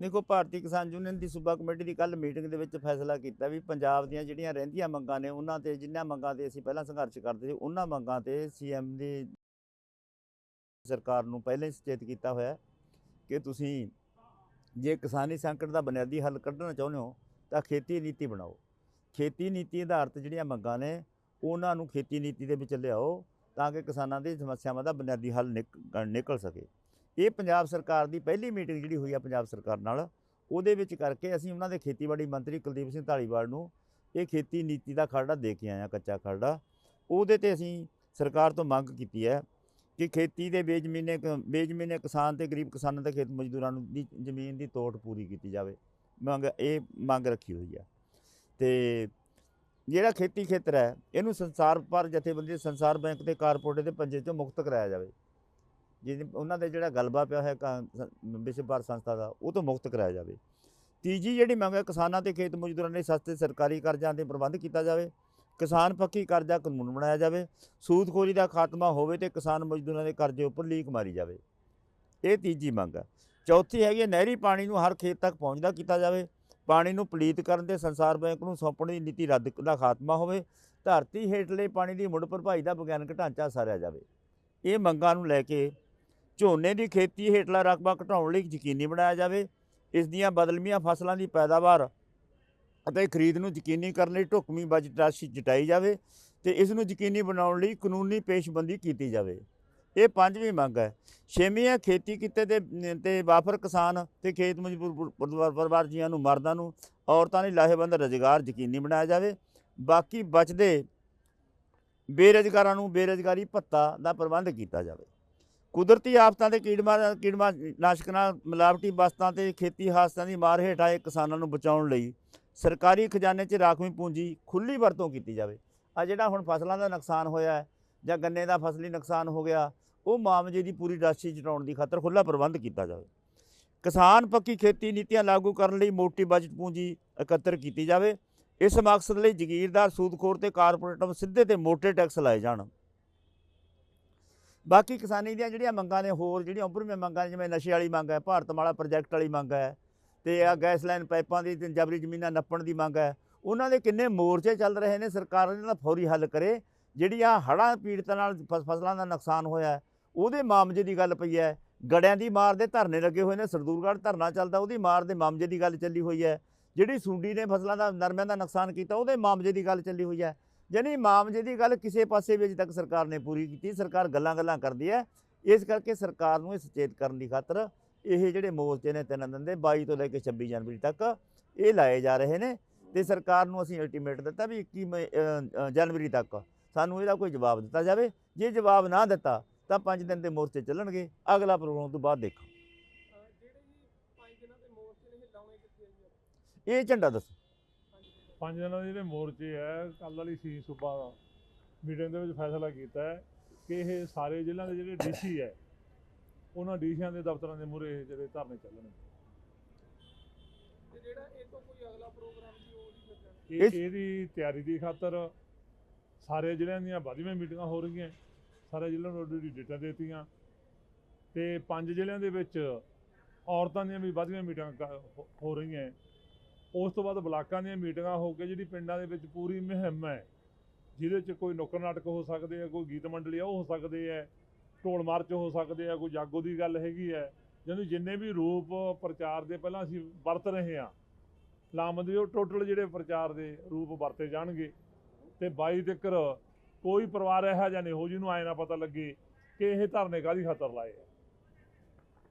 ਦੇਖੋ, ਭਾਰਤੀ ਕਿਸਾਨ ਯੂਨੀਅਨ ਦੀ ਸੂਬਾ ਕਮੇਟੀ ਦੀ ਕੱਲ ਮੀਟਿੰਗ ਦੇ ਵਿੱਚ ਫੈਸਲਾ ਕੀਤਾ ਵੀ ਪੰਜਾਬ ਦੀਆਂ ਜਿਹੜੀਆਂ ਰਹਿੰਦੀਆਂ ਮੰਗਾਂ ਨੇ, ਉਹਨਾਂ ਤੇ ਜਿੰਨਾਂ ਮੰਗਾਂ ਤੇ ਅਸੀਂ ਪਹਿਲਾਂ ਸੰਘਰਸ਼ ਕਰਦੇ ਸੀ, ਉਹਨਾਂ ਮੰਗਾਂ ਤੇ ਸੀਐਮ ਦੀ ਸਰਕਾਰ ਨੂੰ ਪਹਿਲਾਂ ਹੀ ਸੁਚੇਤ ਕੀਤਾ ਹੋਇਆ ਕਿ ਤੁਸੀਂ ਜੇ ਕਿਸਾਨੀ ਸੰਕਟ ਦਾ ਬੁਨਿਆਦੀ ਹੱਲ ਕੱਢਣਾ ਚਾਹੁੰਦੇ ਹੋ, ਤਾਂ ਖੇਤੀ ਨੀਤੀ ਬਣਾਓ। ਖੇਤੀ ਨੀਤੀ ਆਧਾਰਿਤ ਜਿਹੜੀਆਂ ਮੰਗਾਂ ਨੇ, ਉਹਨਾਂ ਨੂੰ ਖੇਤੀ ਨੀਤੀ ਦੇ ਵਿੱਚ ਲਿਆਓ ਤਾਂ ਕਿ ਕਿਸਾਨਾਂ ਦੀ ਸਮੱਸਿਆਵਾਂ ਦਾ ਬੁਨਿਆਦੀ ਹੱਲ ਨਿਕ- ਨਿਕਲ ਸਕੇ। ਇਹ ਪੰਜਾਬ ਸਰਕਾਰ ਦੀ ਪਹਿਲੀ ਮੀਟਿੰਗ ਜਿਹੜੀ ਹੋਈ ਆ ਪੰਜਾਬ ਸਰਕਾਰ ਨਾਲ, ਉਹਦੇ ਵਿੱਚ ਕਰਕੇ ਅਸੀਂ ਉਹਨਾਂ ਦੇ ਖੇਤੀਬਾੜੀ ਮੰਤਰੀ ਕੁਲਦੀਪ ਸਿੰਘ ਧਾਲੀਵਾਲ ਨੂੰ ਇਹ ਖੇਤੀ ਨੀਤੀ ਦਾ ਖਰੜਾ ਦੇ ਕੇ ਆਏ ਹਾਂ, ਕੱਚਾ ਖਰੜਾ ਉਹਦੇ ਤੇ ਅਸੀਂ ਸਰਕਾਰ ਤੋਂ ਮੰਗ ਕੀਤੀ ਹੈ ਕਿ ਖੇਤੀ ਦੇ ਬੇਜ਼ਮੀਨੇ ਕ- ਬੇਜ਼ਮੀਨੇ ਕਿਸਾਨ ਤੇ ਗਰੀਬ ਕਿਸਾਨਾਂ ਤੇ ਖੇਤ ਮਜ਼ਦੂਰਾਂ ਨੂੰ ਦੀ, ਜ਼ਮੀਨ ਦੀ ਤੋੜ ਪੂਰੀ ਕੀਤੀ ਜਾਵੇ। ਮੰਗ, ਇਹ ਮੰਗ ਰੱਖੀ ਹੋਈ ਆ ਤੇ ਜਿਹੜਾ ਖੇਤੀ ਖੇਤਰ ਹੈ, ਇਹਨੂੰ ਸੰਸਾਰ ਭਰ ਜਥੇਬੰਦੀ, ਸੰਸਾਰ ਬੈਂਕ ਤੇ ਕਾਰਪੋਰੇਟ ਦੇ ਪੰਜੇ ਚੋਂ ਮੁਕਤ ਕਰਾਇਆ ਜਾਵੇ। ਜਿਹਦੇ ਉਹਨਾਂ ਦੇ ਜਿਹੜਾ ਗਲਬਾ ਪਿਆ ਹੋਇਆ ਕਾ- ਵਿਸ਼ਵ ਭਾਰਤ ਸੰਸਥਾ ਦਾ, ਉਹ ਤੋਂ ਮੁਕਤ ਕਰਾਇਆ ਜਾਵੇ। ਤੀਜੀ ਜਿਹੜੀ ਮੰਗ ਹੈ, ਕਿਸਾਨਾਂ ਤੇ ਖੇਤ ਮਜ਼ਦੂਰਾਂ ਲਈ ਸਸਤੇ ਸਰਕਾਰੀ ਕਰਜ਼ਿਆਂ ਦੇ ਪ੍ਰਬੰਧ ਕੀਤਾ ਜਾਵੇ। ਕਿਸਾਨ ਪੱਕੀ ਕਰਜ਼ਾ ਕਾਨੂੰਨ ਬਣਾਇਆ ਜਾਵੇ। ਸੂਦਖੋਰੀ ਦਾ ਖਾਤਮਾ ਹੋਵੇ ਤੇ ਕਿਸਾਨ ਮਜ਼ਦੂਰਾਂ ਦੇ ਕਰਜ਼ੇ ਉੱਪਰ ਲੀਕ ਮਾਰੀ ਜਾਵੇ। ਇਹ ਤੀਜੀ ਮੰਗ ਹੈ। ਚੌਥੀ ਹੈਗੀ ਹੈ, ਨਹਿਰੀ ਪਾਣੀ ਨੂੰ ਹਰ ਖੇਤ ਤੱਕ ਪਹੁੰਚਦਾ ਕੀਤਾ ਜਾਵੇ। ਪਾਣੀ ਨੂੰ ਪਲੀਤ ਕਰਨ ਤੇ ਸੰਸਾਰ ਬੈਂਕ ਨੂੰ ਸੌਂਪਣ ਦੀ ਨੀਤੀ ਰੱਦ ਦਾ ਖਾਤਮਾ ਹੋਵੇ। ਧਰਤੀ ਹੇਠਲੇ ਪਾਣੀ ਦੀ ਮੁੜ ਭਰਪਾਈ ਦਾ ਵਿਗਿਆਨਕ ਢਾਂਚਾ ਸਾਰਿਆ ਜਾਵੇ। ਇਹ ਮੰਗਾਂ ਨੂੰ ਲੈ ਕੇ ਝੋਨੇ ਦੀ ਖੇਤੀ ਹੇਠਲਾ ਰਕਬਾ ਘਟਾਉਣ ਲਈ ਯਕੀਨੀ ਬਣਾਇਆ ਜਾਵੇ। ਇਸ ਦੀਆਂ ਬਦਲਮੀਆਂ ਫਸਲਾਂ ਦੀ ਪੈਦਾਵਾਰ ਅਤੇ ਖਰੀਦ ਨੂੰ ਯਕੀਨੀ ਕਰਨ ਲਈ ਢੁਕਵੀਂ ਬਜਟ ਰਾਸ਼ੀ ਜਟਾਈ ਜਾਵੇ ਤੇ ਇਸ ਨੂੰ ਯਕੀਨੀ ਬਣਾਉਣ ਲਈ ਕਾਨੂੰਨੀ ਪੇਸ਼ਬੰਦੀ ਕੀਤੀ ਜਾਵੇ। ਇਹ ਪੰਜਵੀਂ ਮੰਗ ਹੈ। ਛੇਵੀਂ ਹੈ, ਖੇਤੀ ਕਿੱਤੇ ਦੇ, ਤੇ ਵਾਫਰ ਕਿਸਾਨ ਤੇ ਖੇਤ ਮਜ਼ਦੂਰ ਪਰਿਵਾਰ ਪਰਿਵਾਰ ਜੀਆਂ ਨੂੰ, ਮਰਦਾਂ ਨੂੰ, ਔਰਤਾਂ ਲਈ ਲਾਹੇਵੰਦ ਰੁਜ਼ਗਾਰ ਯਕੀਨੀ ਬਣਾਇਆ ਜਾਵੇ। ਬਾਕੀ ਬਚਦੇ ਬੇਰੁਜ਼ਗਾਰਾਂ ਨੂੰ ਬੇਰੁਜ਼ਗਾਰੀ ਭੱਤਾ ਦਾ ਪ੍ਰਬੰਧ ਕੀਤਾ ਜਾਵੇ। ਕੁਦਰਤੀ ਆਫਤਾਂ ਤੇ ਕੀੜਮਾ ਕੀੜਮਾ ਨਾਸ਼ਕ ਨਾਲ ਮਿਲਾਵਟੀ ਵਸਤਾਂ ਤੇ ਖੇਤੀ ਹਾਦਸਿਆਂ ਦੀ ਮਾਰ ਹੇਠ ਆਏ ਕਿਸਾਨਾਂ ਨੂੰ ਬਚਾਉਣ ਲਈ ਸਰਕਾਰੀ ਖਜ਼ਾਨੇ 'ਚ ਰਾਖਵੀਂ ਪੂੰਜੀ ਖੁੱਲੀ ਵਰਤੋਂ ਕੀਤੀ ਜਾਵੇ। ਆ ਜਿਹੜਾ ਹੁਣ ਫਸਲਾਂ ਦਾ ਨੁਕਸਾਨ ਹੋਇਆ ਜਾਂ ਗੰਨੇ ਦਾ ਫਸਲੀ ਨੁਕਸਾਨ ਹੋ ਗਿਆ, ਉਹ ਮਾਮਲੇ ਦੀ ਪੂਰੀ ਰਾਸ਼ੀ ਜਟਾਉਣ ਦੀ ਖਾਤਰ ਖੁੱਲਾ ਪ੍ਰਬੰਧ ਕੀਤਾ ਜਾਵੇ। ਕਿਸਾਨ ਪੱਕੀ ਖੇਤੀ ਨੀਤੀਆਂ ਲਾਗੂ ਕਰਨ ਲਈ ਮੋਟੀ ਬਜਟ ਪੂੰਜੀ ਇਕੱਤਰ ਕੀਤੀ ਜਾਵੇ। ਇਸ ਮਕਸਦ ਲਈ ਜ਼ਗੀਰਦਾਰ ਸੂਦਖੋਰ ਤੇ ਕਾਰਪੋਰੇਟ ਨੂੰ ਸਿੱਧੇ ਤੇ ਮੋਟੇ ਟੈਕਸ ਲਾਏ ਜਾਣ। ਬਾਕੀ ਕਿਸਾਨੀ ਦੀਆਂ ਜਿਹੜੀਆਂ ਮੰਗਾਂ ਨੇ ਹੋਰ ਜਿਹੜੀਆਂ ਉੱਭਰਵੀਆਂ ਮੰਗਾਂ ਨੇ, ਜਿਵੇਂ ਨਸ਼ੇ ਵਾਲੀ ਮੰਗ ਹੈ ਭਾਰਤ ਮਾਲਾ ਪ੍ਰੋਜੈਕਟ ਵਾਲੀ ਮੰਗ ਹੈ ਤੇ ਆ ਗੈਸ ਲਾਈਨ ਪਾਈਪਾਂ ਦੀ ਤੇ ਜਬਰੀ ਜ਼ਮੀਨਾਂ ਨੱਪਣ ਦੀ ਮੰਗ ਹੈ ਉਹਨਾਂ ਦੇ ਕਿੰਨੇ ਮੋਰਚੇ ਚੱਲ ਰਹੇ ਨੇ ਸਰਕਾਰ ਇਹਨਾਂ ਦਾ ਫੌਰੀ ਹੱਲ ਕਰੇ ਜਿਹੜੀ ਆ ਹੜ੍ਹਾਂ ਪੀੜਤਾਂ ਨਾਲ ਫਸ- ਫਸਲਾਂ ਦਾ ਨੁਕਸਾਨ ਹੋਇਆ ਉਹਦੇ ਮਾਮਲੇ ਦੀ ਗੱਲ ਪਈ ਹੈ ਗੜਿਆਂ ਦੀ ਮਾਰ ਦੇ ਧਰਨੇ ਲੱਗੇ ਹੋਏ ਨੇ ਸਰਦੂਰਗੜ੍ਹ ਧਰਨਾ ਚੱਲਦਾ ਉਹਦੀ ਮਾਰ ਦੇ ਮਾਮਲੇ ਦੀ ਗੱਲ ਚੱਲੀ ਹੋਈ ਹੈ ਜਿਹੜੀ ਸੁੰਡੀ ਨੇ ਫਸਲਾਂ ਦਾ ਨਰਮਿਆਂ ਦਾ ਨੁਕਸਾਨ ਕੀਤਾ ਉਹਦੇ ਮਾਮਲੇ ਦੀ ਗੱਲ ਚੱਲੀ ਹੋਈ ਹੈ ਯਾਨੀ ਮਾਮਲੇ ਦੀ ਗੱਲ ਕਿਸੇ ਪਾਸੇ ਵੀ ਅਜੇ ਤੱਕ ਸਰਕਾਰ ਨੇ ਪੂਰੀ ਕੀਤੀ ਸਰਕਾਰ ਗੱਲਾਂ ਗੱਲਾਂ ਕਰਦੀ ਹੈ। ਇਸ ਕਰਕੇ ਸਰਕਾਰ ਨੂੰ ਇਹ ਸੁਚੇਤ ਕਰਨ ਦੀ ਖਾਤਰ ਇਹ ਜਿਹੜੇ ਮੋਰਚੇ ਨੇ ਤਿੰਨ ਦਿਨ ਦੇ 22 ਤੋਂ ਲੈ ਕੇ 26 ਜਨਵਰੀ ਤੱਕ ਇਹ ਲਾਏ ਜਾ ਰਹੇ ਨੇ ਤੇ ਸਰਕਾਰ ਨੂੰ ਅਸੀਂ ਅਲਟੀਮੇਟ ਦਿੱਤਾ ਵੀ 21 ਮਈ ਅ, ਅ, ਜਨਵਰੀ ਤੱਕ ਸਾਨੂੰ ਇਹਦਾ ਕੋਈ ਜਵਾਬ ਦਿੱਤਾ ਜਾਵੇ। ਜੇ ਜਵਾਬ ਨਾ ਦਿੱਤਾ ਤਾਂ 5 ਦਿਨ ਦੇ ਮੋਰਚੇ ਚੱਲਣਗੇ। ਅਗਲਾ ਪ੍ਰੋਗਰਾਮ ਤੋਂ ਬਾਅਦ ਦੇਖੋ। ਪੰਜ ਇਹ ਝੰਡਾ ਦੱਸੋ। ਪੰਜ ਦਿਨਾਂ ਦੇ ਜਿਹੜੇ ਮੋਰਚੇ ਹੈ ਕੱਲ੍ਹ ਵਾਲੀ ਸੀ ਸੂਬਾ ਮੀਟਿੰਗ ਦੇ ਵਿੱਚ ਫੈਸਲਾ ਕੀਤਾ ਹੈ ਕਿ ਇਹ ਸਾਰੇ ਜ਼ਿਲ੍ਹਿਆਂ ਦੇ ਜਿਹੜੇ ਡੀਸੀ ਹੈ ਉਹਨਾਂ ਡੀਸੀਆਂ ਦੇ ਦਫ਼ਤਰਾਂ ਦੇ ਮੂਹਰੇ ਜਿਹੜੇ ਧਰਨੇ ਚੱਲਣਗੇ। ਤੇ ਜਿਹੜਾ ਇਹ ਤੋਂ ਕੋਈ ਅਗਲਾ ਪ੍ਰੋਗਰਾਮ ਜੀ ਉਹ ਨਹੀਂ ਇਹਦੀ ਤਿਆਰੀ ਦੀ ਖਾਤਰ ਸਾਰੇ ਜ਼ਿਲ੍ਹਿਆਂ ਦੀਆਂ ਵਧੀਆਂ ਮੀਟਿੰਗਾਂ ਹੋ ਰਹੀਆਂ ਸਾਰੇ ਜ਼ਿਲ੍ਹਿਆਂ ਨੂੰ ਉਹਦੀ ਡੇਟਾ ਦੇਤੀਆਂ ਤੇ ਪੰਜ ਜ਼ਿਲ੍ਹਿਆਂ ਦੇ ਵਿੱਚ ਔਰਤਾਂ ਦੀਆਂ ਵੀ ਵਧੀਆਂ ਮੀਟਿੰਗਾਂ ਹੋ ਰਹੀਆਂ ਉਸ ਤੋਂ ਬਾਅਦ ਬਲਾਕਾਂ ਦੀਆਂ ਮੀਟਿੰਗਾਂ ਹੋ ਕੇ ਜਿਹੜੀ ਪਿੰਡਾਂ ਦੇ ਵਿੱਚ ਪੂਰੀ ਮੁਹਿੰਮ ਹੈ, ਜਿਹਦੇ 'ਚ ਕੋਈ ਨੁੱਕਰ ਨਾਟਕ ਹੋ ਸਕਦੇ ਆ, ਕੋਈ ਗੀਤ ਮੰਡਲੀ ਆ ਉਹ ਹੋ ਸਕਦੇ ਆ, ਢੋਲ ਮਾਰਚ ਹੋ ਸਕਦੇ ਆ, ਕੋਈ ਜਾਗੋ ਦੀ ਗੱਲ ਹੈਗੀ ਹੈ ਜਿਹਨੂੰ ਜਿੰਨੇ ਵੀ ਰੂਪ ਪ੍ਰਚਾਰ ਦੇ ਪਹਿਲਾਂ ਅਸੀਂ ਵਰਤ ਰਹੇ ਹਾਂ ਲਾਮਦੀ ਉਹ ਟੋਟਲ ਜਿਹੜੇ ਪ੍ਰਚਾਰ ਦੇ ਰੂਪ ਵਰਤੇ ਜਾਣਗੇ ਤੇ 22 ਤੱਕ ਕੋਈ ਪਰਿਵਾਰ ਇਹੋ ਜਿਹਾ ਨਹੀਂ ਹੋ ਜਿਹਨੂੰ ਐ ਨਾ ਪਤਾ ਲੱਗੇ ਕਿ ਇਹ ਧਰਨੇ ਕਾਹਦੀ ਖਾਤਰ ਲਾਏ ਆ।